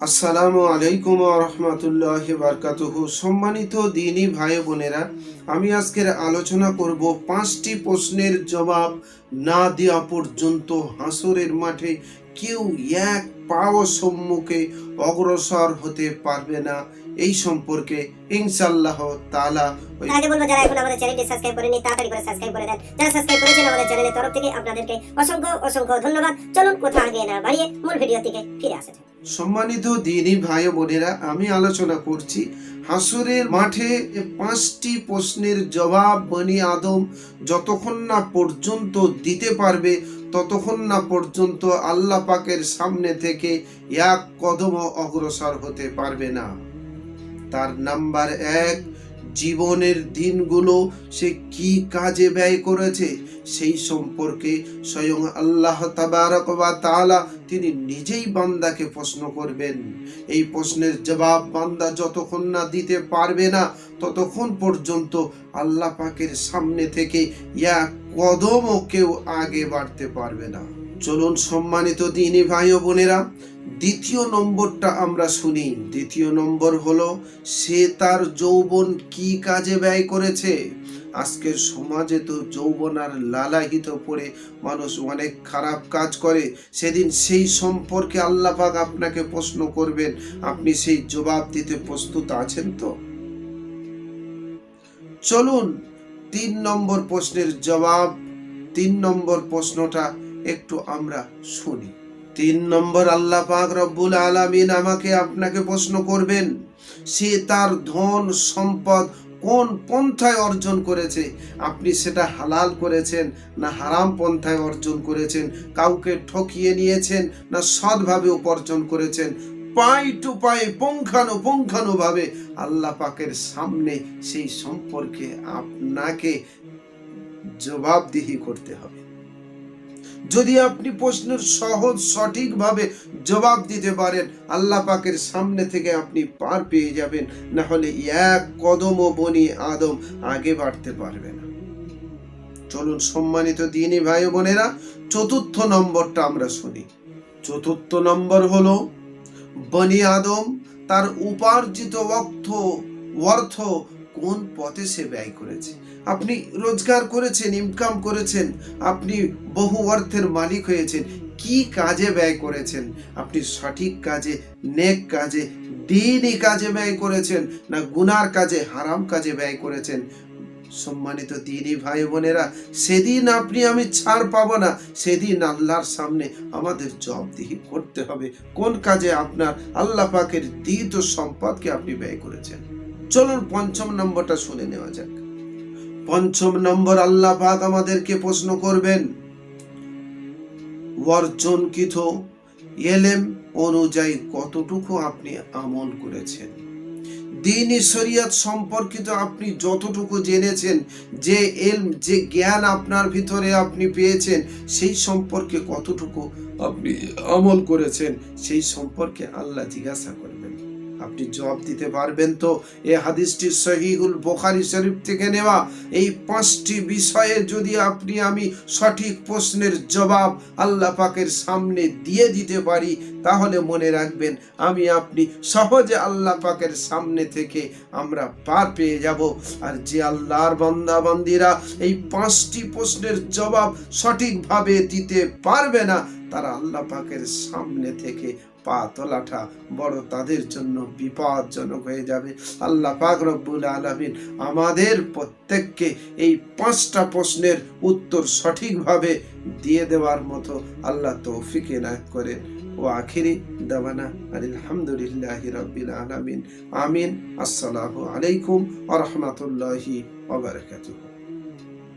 আসসালামু আলাইকুম রহমতুল্লাহ বারকাতুহু। সম্মানিত দিনী ভাই বোনেরা, আমি আজকের আলোচনা করব পাঁচটি প্রশ্নের জবাব না দেওয়া পর্যন্ত হাসরের মাঠে কেউ এক পাও সম্মুখে অগ্রসর হতে পারবে না। এই সম্পর্কে ইনশাল্লাহ তালা ওই আগে বলব যারা এখন আমাদের চ্যানেলটি সাবস্ক্রাইব করেনি তাড়াতাড়ি করে সাবস্ক্রাইব করে দেন। যারা সাবস্ক্রাইব করেছেন আমাদের চ্যানেলের তরফ থেকে আপনাদেরকে অসংখ্য অসংখ্য ধন্যবাদ। চলুন কোথাও আগে না বাড়িয়ে মূল ভিডিও থেকে ফিরে আসা যাক। সম্মানিত দিনী ভাই বোনেরা আমি আলোচনা করছি হাসুরের মাঠে পাঁচটি প্রশ্নের জবাব বনি আদম যতক্ষণ না পর্যন্ত দিতে পারবে ততক্ষণ না পর্যন্ত আল্লাহ পাকের সামনে থেকে এক কদম অগ্রসর হতে পারবে না। তার নাম্বার এক জীবনের দিনগুলো সে কি কাজে ব্যয় করেছে, সেই সম্পর্কে স্বয়ং আল্লাহ তাবারক বা তাআলা তিনি নিজেই বান্দাকে প্রশ্ন করবেন। এই প্রশ্নের জবাব বান্দা যতক্ষণ না দিতে পারবে না, ততক্ষণ পর্যন্ত আল্লাহ পাকের সামনে থেকে ইয়া কদমও কেউ আগে বাড়তে পারবে না। চলুন সম্মানিত দিনী ভাই ও বোনেরা, দ্বিতীয় নম্বরটা আমরা শুনি। দ্বিতীয় নম্বর হলো, সে তার যৌবন কি কাজে ব্যয় করেছে? আজকের সমাজে তো যৌবন আর লালাহিত পড়ে মানুষ অনেক খারাপ কাজ করে। সেদিন সেই সম্পর্কে আল্লাহ পাক আপনাকে প্রশ্ন করবেন, আপনি সেই জবাব দিতে প্রস্তুত আছেন তো? চলুন, তিন নম্বর প্রশ্নের জবাব, তিন নম্বর প্রশ্নটা একটু আমরা শুনি। তিন নম্বর আল্লাহ পাক রব্বুল আলামিন আমাকে আপনাকে প্রশ্ন করবেন, সে তার ধন সম্পদ কোন পন্থায় অর্জন করেছে? আপনি সেটা হালাল করেছেন না হারাম পন্থায় অর্জন করেছেন? কাউকে ঠকিয়ে নিয়েছেন না সৎভাবে উপার্জন করেছেন? পাই টু পাই, পুঙ্খানু পুঙ্খানু ভাবে আল্লাহ পাকের সামনে সেই সম্পর্কে আপনাকে জবাবদিহি করতে হবে। যদি আপনি প্রশ্নের সহজ, সঠিকভাবে জবাব দিতে পারেন, আল্লাহ পাকের সামনে থেকে আপনি পার পেয়ে যাবেন। না হলে এক ও বনি আদম আগে বাড়তে পারবে না। চলুন সম্মানিত দিনী ভাই বোনেরা, চতুর্থ নম্বরটা আমরা শুনি। চতুর্থ নম্বর হলো, বনি আদম তার উপার্জিত অর্থ অর্থ কোন পথে সে ব্যয় করেছে? আপনি রোজগার করেছেন ইনকাম করেছেন, আপনি বহু অর্থের মালিক হয়েছেন, কি কাজে ব্যয় করেছেন? আপনি সঠিক কাজে, নেক কাজে, দিনই কাজে ব্যয় করেছেন, না গুনার কাজে, হারাম কাজে ব্যয় করেছেন? সম্মানিত দিনই ভাই বোনেরা, সেদিন আপনি আমি ছাড় পাব না, সেদিন আল্লাহর সামনে আমাদের জবদিহি করতে হবে। কোন কাজে আপনার আল্লাহ পাকের দিত সম্পদকে আপনি ব্যয় করেছেন? চলুন পঞ্চম নম্বরটা শুনে নেওয়া যাক। পঞ্চম নম্বর আল্লাহ পাক আমাদেরকে প্রশ্ন করবেন অর্জনকৃত এলেম অনুযায়ী কতটুকু আপনি আমল করেছেন? দিন শরিয়ত সম্পর্কিত আপনি যতটুকু জেনেছেন, যে এলম, যে জ্ঞান আপনার ভিতরে আপনি পেয়েছেন, সেই সম্পর্কে কতটুকু আপনি আমল করেছেন, সেই সম্পর্কে আল্লাহ জিজ্ঞাসা করবেন। আপনি জবাব দিতে পারবেন তো। এ হাদিসটি সহিহুল বোখারি শরীফ থেকে নেওয়া। এই পাঁচটি বিষয়ে যদি আপনি আমি সঠিক প্রশ্নের জবাব আল্লাহ পাকের সামনে দিয়ে দিতে পারি, তাহলে মনে রাখবেন আমি আপনি সহজে আল্লাহ পাকের সামনে থেকে আমরা পার পেয়ে যাব। আর যে আল্লাহর বান্দাবান্দিরা এই পাঁচটি প্রশ্নের জবাব সঠিকভাবে দিতে পারবে না তারা আল্লাহ পাকের সামনে থেকে পা তোলাটা বড় তাদের জন্য বিপদজনক হয়ে যাবে। আল্লাহ পাক রব্বুল আলমিন আমাদের প্রত্যেককে এই পাঁচটা প্রশ্নের উত্তর সঠিকভাবে দিয়ে দেওয়ার মতো আল্লাহ তৌফিক এনায়ত করেন। ও আখিরি দাবানা আলহামদুলিল্লাহ রব্বিল আলামিন। আমিন। আসসালামু আলাইকুম আ রহমতুল্লাহি